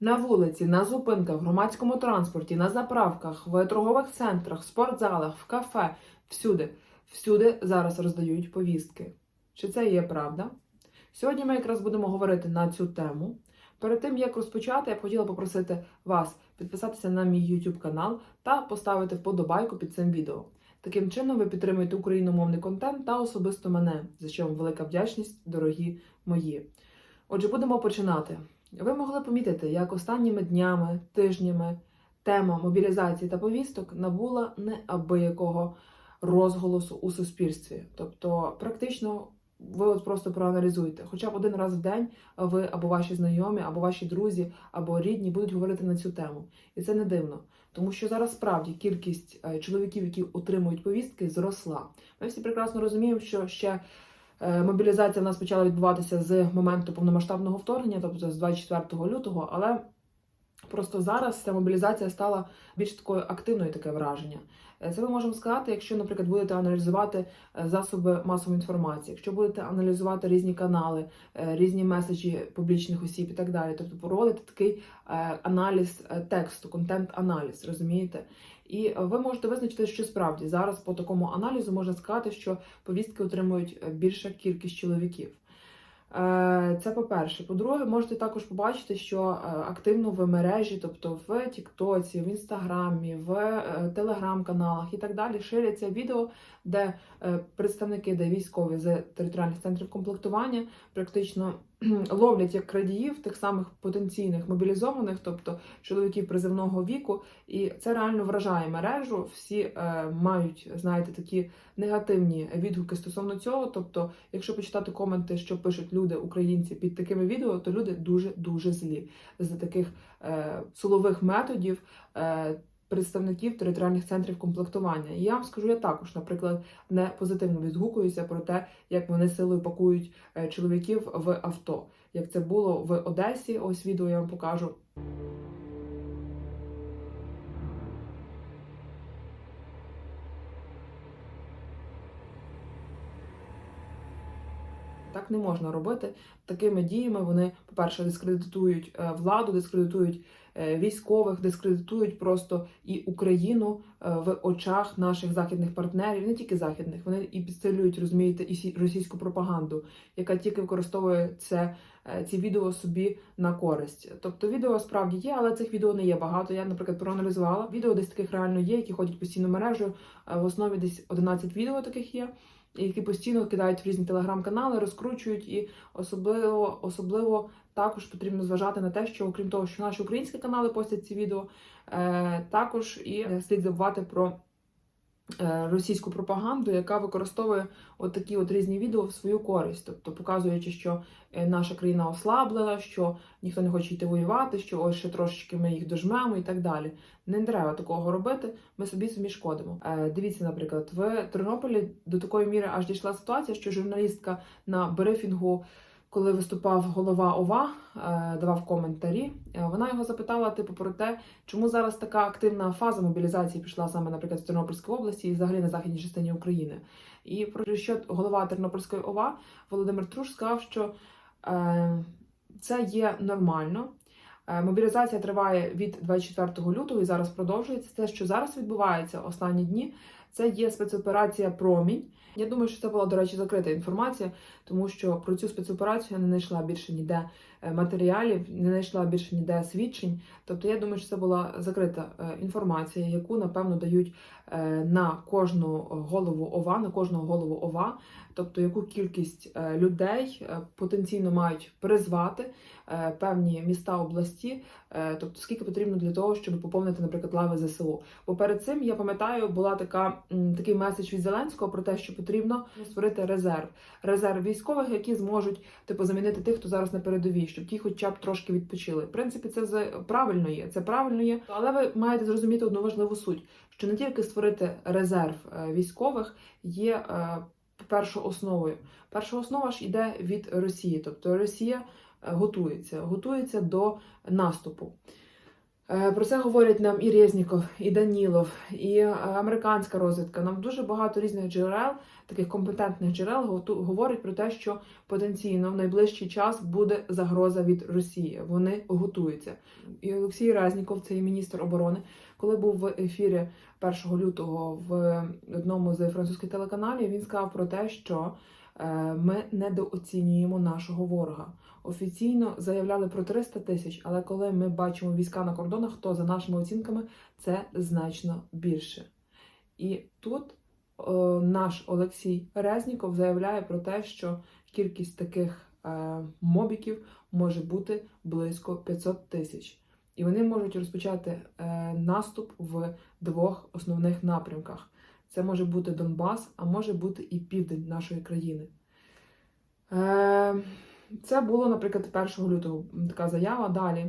На вулиці, на зупинках, в громадському транспорті, на заправках, в торгових центрах, спортзалах, в кафе, всюди, всюди зараз роздають повістки. Чи це є правда? Сьогодні ми якраз будемо говорити на цю тему. Перед тим як розпочати, я б хотіла попросити вас підписатися на мій YouTube канал та поставити вподобайку під цим відео. Таким чином ви підтримуєте україномовний контент та особисто мене, за що вам велика вдячність, дорогі мої. Отже, будемо починати. Ви могли помітити, як останніми днями, тижнями тема мобілізації та повісток набула неабиякого розголосу у суспільстві. Тобто, практично ви от просто проаналізуйте. Хоча б один раз в день ви або ваші знайомі, або ваші друзі, або рідні будуть говорити на цю тему. І це не дивно, тому що зараз справді кількість е, чоловіків, які отримують повістки, зросла. Ми всі прекрасно розуміємо, що ще мобілізація в нас почала відбуватися з моменту повномасштабного вторгнення, тобто з 24 лютого, але Просто зараз ця мобілізація стала більш такою активною, таке враження. Е, Це ми можемо сказати, якщо, наприклад, будете аналізувати е, засоби масової інформації, якщо будете аналізувати різні канали, е, різні меседжі публічних осіб і так далі. Тобто проводити такий е, аналіз е, тексту, контент-аналіз, розумієте? І е, ви можете визначити, що справді зараз по такому аналізу можна сказати, що повістки отримують е, більша кількість чоловіків. Е, Це по-перше. По-друге, можете також побачити, що активно в мережі, тобто в Тіктоці, в Інстаграмі, в телеграм-каналах і так далі, ширяться відео, де представники, де військові з територіальних центрів комплектування практично ловлять як крадіїв тих самих потенційних мобілізованих, тобто чоловіків призивного віку, і це реально вражає мережу. Всі е, мають, знаєте, такі негативні відгуки стосовно цього. Тобто, якщо почитати коменти, що пишуть люди, українці під такими відео, то люди дуже дуже злі з таких е, силових методів. Е, Представників територіальних центрів комплектування. І я вам скажу, я також, наприклад, не позитивно відгукуюся про те, як вони силою пакують е, чоловіків в авто. Як це було в Одесі, ось відео я вам покажу. Так не можна робити. Такими діями вони, по-перше, дискредитують е, владу, дискредитують е, військових, дискредитують просто і Україну е, в очах наших західних партнерів, не тільки західних, вони і підсилюють, розумієте, і російську пропаганду, яка тільки використовує це, ці відео собі на користь. Тобто відео справді є, але цих відео не є багато. Я, наприклад, проаналізувала. Відео десь таких реально є, які ходять постійно мережею. Е, В основі десь 11 відео таких є. Які постійно кидають в різні телеграм-канали, розкручують, і особливо особливо також потрібно зважати на те, що окрім того, що наші українські канали постять ці відео, е, також і е, слід забувати про е, російську пропаганду, яка використовує от такі от різні відео в свою користь, тобто показуючи, що е, наша країна ослаблена, що ніхто не хоче йти воювати, що ось ще трошечки ми їх дожмемо і так далі. Не треба такого робити. Ми собі самі шкодимо. Е, дивіться, наприклад, в Тернополі до такої міри аж дійшла ситуація, що журналістка на брифінгу. Коли виступав голова ОВА, е, давав коментарі, е, вона його запитала, типу, про те, чому зараз така активна фаза мобілізації пішла саме, наприклад, в Тернопільській області і взагалі на західній частині України. І про що голова Тернопільської ОВА Володимир Труш сказав, що е, це є нормально. Мобілізація триває від 24 лютого і зараз продовжується. Те, що зараз відбувається останні дні, це є спецоперація Промінь. Я думаю, що це була, до речі, закрита інформація, тому що про цю спецоперацію я не знайшла більше ніде е, матеріалів, не знайшла більше ніде свідчень. Тобто, я думаю, що це була закрита е, інформація, яку напевно дають е, на кожну голову ОВА, на кожного голову ОВА, тобто яку кількість людей потенційно мають призвати певні міста області, тобто скільки потрібно для того, щоб поповнити, наприклад, лави ЗСУ. Бо перед цим я пам'ятаю, була така такий меседж від Зеленського про те, що потрібно створити резерв, резерв військових, які зможуть типу замінити тих, хто зараз на передовій, щоб ті, хоча б трошки відпочили. В принципі, це правильно є. Це правильно є, але ви маєте зрозуміти одну важливу суть: що не тільки створити резерв е, військових є е, першою основою. Перша основа ж йде від Росії, тобто Росія е, готується, готується до наступу. Е, Про це говорять нам і Резніков, і Данілов, і е, американська розвідка. Нам дуже багато різних джерел, таких компетентних джерел, говорять про те, що потенційно в найближчий час буде загроза від Росії. Вони готуються. І Олексій Резніков, це і міністр оборони, коли був в ефірі 1 лютого в одному з французьких телеканалів, він сказав про те, що е, ми недооцінюємо нашого ворога. Офіційно заявляли про 300 тисяч, але коли ми бачимо війська на кордонах, то за нашими оцінками це значно більше. І тут е, наш Олексій Резніков заявляє про те, що кількість таких е, мобіків може бути близько 500 тисяч. І вони можуть розпочати е, наступ в двох основних напрямках. Це може бути Донбас, а може бути і південь нашої країни. Е, це було, наприклад, 1 лютого така заява. Далі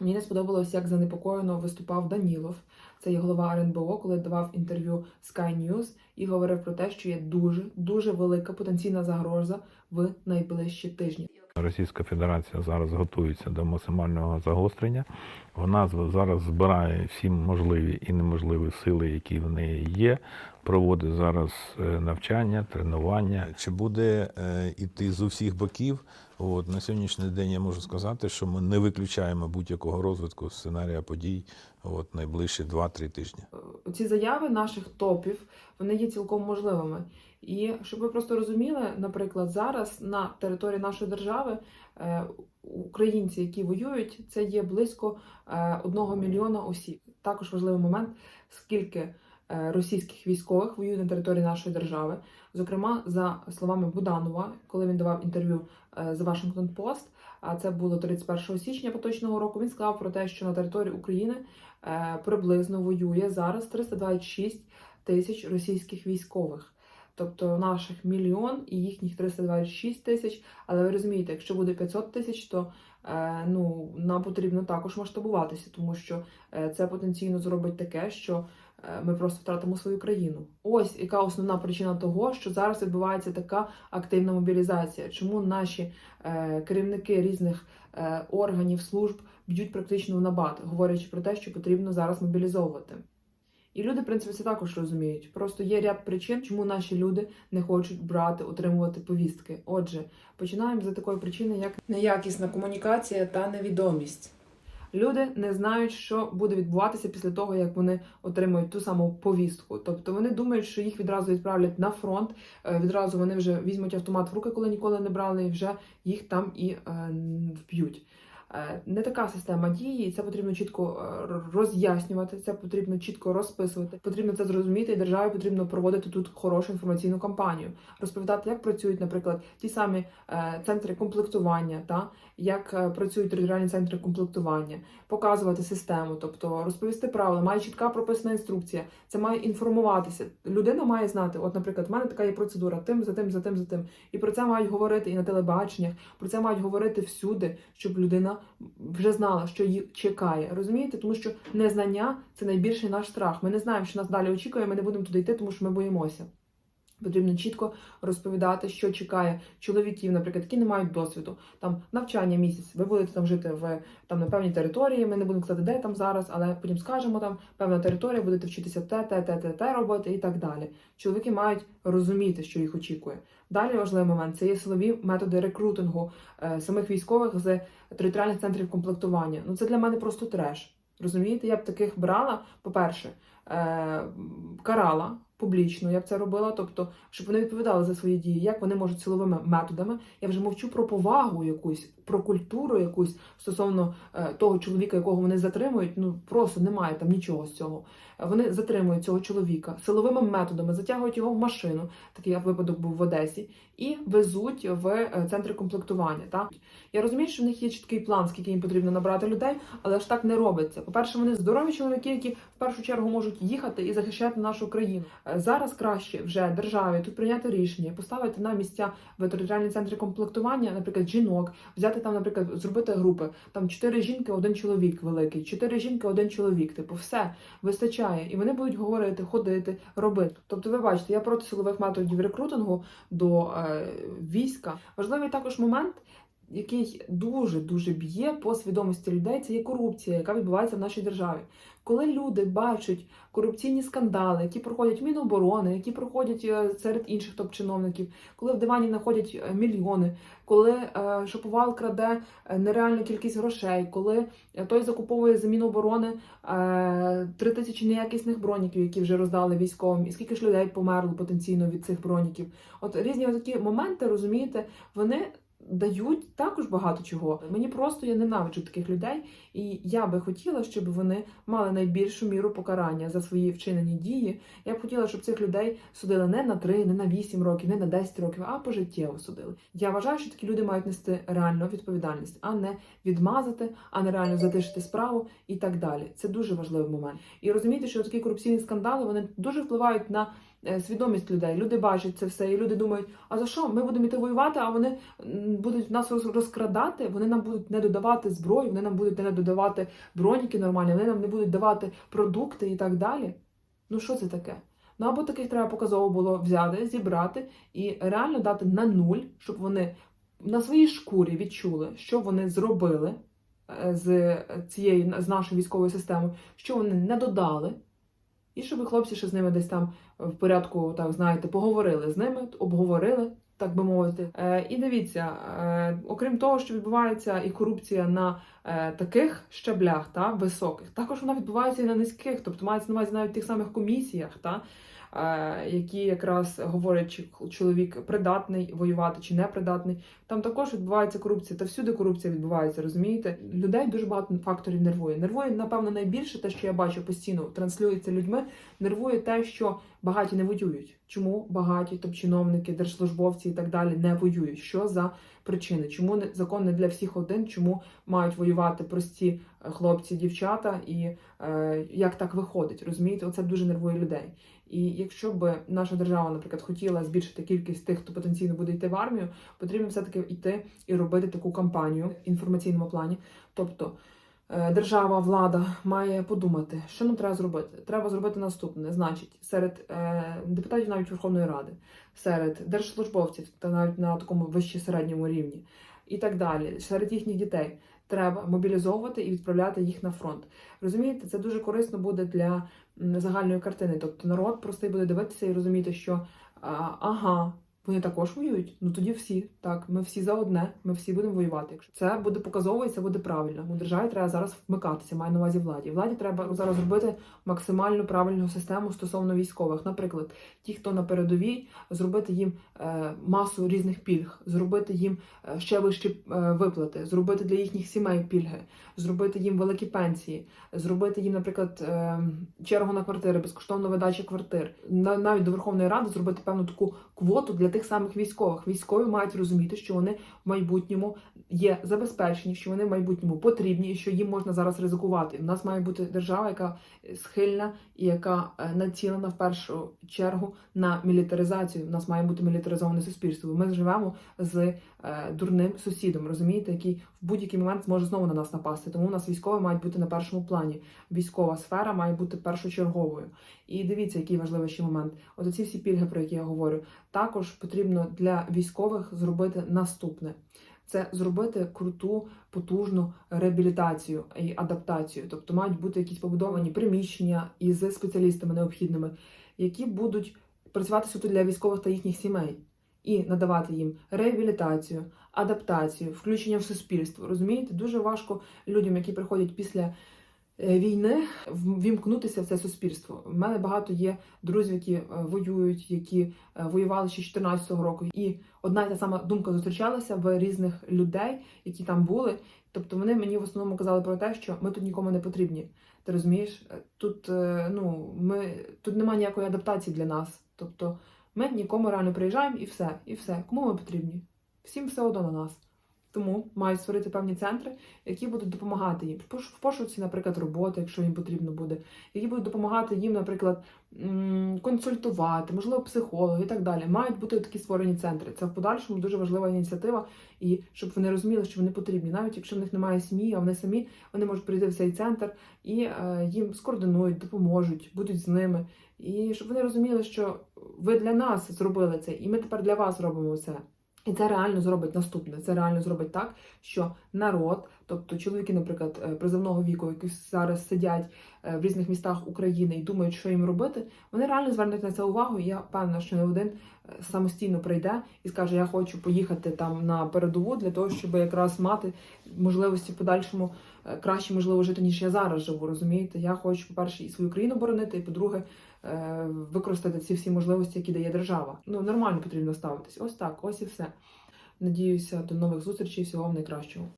мені не сподобалось, як занепокоєно виступав Данілов. Це є голова РНБО, коли давав інтерв'ю Sky News і говорив про те, що є дуже дуже велика потенційна загроза в найближчі тижні. Російська Федерація зараз готується до максимального загострення. Вона з- зараз збирає всі можливі і неможливі сили, які в неї є. Проводить зараз е, навчання, тренування. Чи буде е, іти з усіх боків? От на сьогоднішній день я можу сказати, що ми не виключаємо будь-якого розвитку сценарія подій от найближчі 2-3 тижні. Е, ці заяви наших топів вони є цілком можливими. І щоб ви просто розуміли, наприклад, зараз на території нашої держави е, українці, які воюють, це є близько е, одного мільйона осіб. Також важливий момент, скільки е, російських військових воює на території нашої держави. Зокрема, за словами Буданова, коли він давав інтерв'ю The Washington Post, а це було 31 січня поточного року. Він сказав про те, що на території України е, приблизно воює зараз 326 тисяч російських військових. Тобто наших мільйон і їхніх 326 тисяч. Але ви розумієте, якщо буде 500 тисяч, то е, ну, нам потрібно також масштабуватися, тому що е, це потенційно зробить таке, що е, ми просто втратимо свою країну. Ось яка основна причина того, що зараз відбувається така активна мобілізація. Чому наші е, керівники різних е, органів, служб б'ють практично в набат, говорячи про те, що потрібно зараз мобілізовувати. І люди, в принципі, це також розуміють. Просто є ряд причин, чому наші люди не хочуть брати, отримувати повістки. Отже, починаємо за такої причини, як неякісна комунікація та невідомість. Люди не знають, що буде відбуватися після того, як вони отримують ту саму повістку. Тобто вони думають, що їх відразу відправлять на фронт, е, відразу вони вже візьмуть автомат в руки, коли ніколи не брали, і вже їх там і е, вб'ють. Е, Не така система дії, і це потрібно чітко е, роз'яснювати, це потрібно чітко розписувати. Потрібно це зрозуміти, і державі потрібно проводити тут хорошу інформаційну кампанію, розповідати, як працюють, наприклад, ті самі е, центри комплектування, та як е, працюють територіальні центри комплектування, показувати систему, тобто розповісти правила, має чітка прописана інструкція. Це має інформуватися. Людина має знати. От, наприклад, в мене така є процедура, тим за тим, за тим, за тим. І про це мають говорити і на телебаченнях, про це мають говорити всюди, щоб людина вже знала, що її чекає. Розумієте? Тому що незнання це найбільший наш страх. Ми не знаємо, що нас далі очікує. Ми не будемо туди йти, тому що ми боїмося. Потрібно чітко розповідати, що чекає чоловіків, наприклад, які не мають досвіду. Там навчання місяць. Ви будете там жити в там на певній території. Ми не будемо казати, де там зараз, але потім скажемо там певна територія, будете вчитися те, те, те, те, те робити і так далі. Чоловіки мають розуміти, що їх очікує. Далі важливий момент це є силові методи рекрутингу е, самих військових з територіальних центрів комплектування. Ну це для мене просто треш. Розумієте, я б таких брала, по-перше, е, карала публічно, я б це робила, тобто, щоб вони відповідали за свої дії, як вони можуть силовими методами. Я вже мовчу про повагу якусь, про культуру якусь стосовно е, того чоловіка, якого вони затримують. Ну просто немає там нічого з цього. Е, Вони затримують цього чоловіка силовими методами, затягують його в машину. Такий випадок був в Одесі, і везуть в е, центри комплектування. Так я розумію, що в них є чіткий план, скільки їм потрібно набрати людей, але ж так не робиться. По-перше, вони здорові чоловіки, які в першу чергу можуть їхати і захищати нашу країну. Зараз краще вже державі тут прийняти рішення, поставити на місця в територіальні центри комплектування, наприклад, жінок, взяти там, наприклад, зробити групи. Там чотири жінки, один чоловік великий, чотири жінки, один чоловік. Типу, все вистачає, і вони будуть говорити, ходити, робити. Тобто, ви бачите, я проти силових методів рекрутингу до е, війська. Важливий також момент. який дуже дуже б'є по свідомості людей, це є корупція, яка відбувається в нашій державі. Коли люди бачать корупційні скандали, які проходять Міноборони, які проходять е, серед інших топ-чиновників, коли в дивані знаходять е, мільйони, коли е, Шаповал краде нереальну кількість грошей, коли той закуповує за Міноборони три тисячі неякісних броніків, які вже роздали військовим, і скільки ж людей померло потенційно від цих броніків. От різні такі моменти, розумієте, вони. Дають також багато чого. Мені просто я ненавиджу таких людей, і я би хотіла, щоб вони мали найбільшу міру покарання за свої вчинені дії. Я б хотіла, щоб цих людей судили не на 3, не на 8 років, не на 10 років, а пожиттєво судили. Я вважаю, що такі люди мають нести реальну відповідальність, а не відмазати, а не реально затишити справу і так далі. Це дуже важливий момент. І розумієте, що такі корупційні скандали вони дуже впливають на свідомість людей. Люди бачать це все, і люди думають, а за що ми будемо йти воювати? А вони будуть нас розкрадати, вони нам будуть не додавати зброю, вони нам будуть не додавати броніки нормальні, вони нам не будуть давати продукти і так далі. Ну що це таке? Ну або таких треба показово було взяти, зібрати і реально дати на нуль, щоб вони на своїй шкурі відчули, що вони зробили е, з цією з нашою військовою системою, що вони не додали. І щоб хлопці ще з ними десь там в порядку, так знаєте, поговорили з ними, обговорили, так би мовити. Е, і дивіться, е, окрім того, що відбувається і корупція на е, таких щаблях, та високих, також вона відбувається і на низьких, тобто мається на увазі навіть тих самих комісіях, та які якраз говорять, чи чоловік придатний воювати чи не придатний. Там також відбувається корупція, та всюди корупція відбувається, розумієте? Людей дуже багато факторів нервує. Нервує, напевно, найбільше те, що я бачу постійно транслюється людьми. Нервує те, що багаті не воюють. Чому багаті топ-чиновники, держслужбовці і так далі не воюють? Що за причини? Чому не закон не для всіх один? Чому мають воювати прості е, хлопці, дівчата? І е, як так виходить? Розумієте, оце дуже нервує людей. І якщо б наша держава, наприклад, хотіла збільшити кількість тих, хто потенційно буде йти в армію, потрібно все-таки йти і робити таку кампанію в інформаційному плані. Тобто е, держава, влада має подумати, що нам треба зробити. Треба зробити наступне. Значить, серед е, депутатів навіть Верховної Ради, серед держслужбовців та навіть на такому вище середньому рівні, і так далі, серед їхніх дітей. Треба мобілізовувати і відправляти їх на фронт. Розумієте, це дуже корисно буде для загальної картини. Тобто народ простий буде дивитися і розуміти, що ага, вони також воюють. Ну тоді всі так. Ми всі за одне, ми всі будемо воювати. Якщо це буде показово і це буде правильно. У державі треба зараз вмикатися. Маю на увазі владі. Владі треба зараз робити максимально правильну систему стосовно військових. Наприклад, ті, хто на передовій, зробити їм е, масу різних пільг, зробити їм е, ще вищі е, виплати, зробити для їхніх сімей пільги, зробити їм великі пенсії, зробити їм, наприклад, чергу на квартири, безкоштовну видачу квартир. На- Навіть до Верховної Ради зробити певну таку квоту для тих самих військових. Військові мають розуміти, що вони в майбутньому є забезпечені, що вони в майбутньому потрібні, і що їм можна зараз ризикувати. У нас має бути держава, яка схильна і яка е, націлена в першу чергу на мілітаризацію. У нас має бути мілітаризоване суспільство. Ми живемо з дурним сусідом, розумієте, який в будь-який момент зможе знову на нас напасти. Тому у нас військові мають бути на першому плані. Військова сфера має бути першочерговою. І дивіться, який важливий момент. От ці всі пільги, про які я говорю, також потрібно для військових зробити наступне. Це зробити круту, потужну реабілітацію і адаптацію. Тобто мають бути якісь побудовані приміщення із спеціалістами необхідними, які будуть працювати суто для військових та їхніх сімей, і надавати їм реабілітацію, адаптацію, включення в суспільство. Розумієте, дуже важко людям, які приходять після е, війни, ввімкнутися в це суспільство. У мене багато є друзів, які е, воюють, які е, воювали ще з 14 року. І одна й та сама думка зустрічалася в різних людей, які там були. Тобто вони мені в основному казали про те, що ми тут нікому не потрібні. Ти розумієш? Тут ну ми тут немає ніякої адаптації для нас. Тобто ми нікому реально приїжджаємо і все, і все. Кому ми потрібні? Всім все одно на нас. Тому мають створити певні центри, які будуть допомагати їм в пошуці, наприклад, роботи, якщо їм потрібно буде, які будуть допомагати їм, наприклад, консультувати, можливо, психологи і так далі. Мають бути такі створені центри. Це в подальшому дуже важлива ініціатива, і щоб вони розуміли, що вони потрібні, навіть якщо в них немає сім'ї, а вони самі вони можуть прийти в цей центр і е, їм скоординують, допоможуть, будуть з ними. І щоб вони розуміли, що ви для нас зробили це, і ми тепер для вас робимо це. І це реально зробить наступне. Це реально зробить так, що народ, тобто чоловіки, наприклад, е, призовного віку, які зараз сидять е, в різних містах України і думають, що їм робити, вони реально звернуть на це увагу. І я впевнена, що не один е, самостійно прийде і скаже: Я хочу поїхати там на передову для того, щоб якраз мати можливості в подальшому краще можливо жити, ніж я зараз живу. Розумієте? Я хочу, по-перше, і свою країну боронити, і по-друге, використати ці всі можливості, які дає держава. Ну нормально потрібно ставитись. Ось так, ось і все. Надіюся, до нових зустрічей. Всього вам найкращого.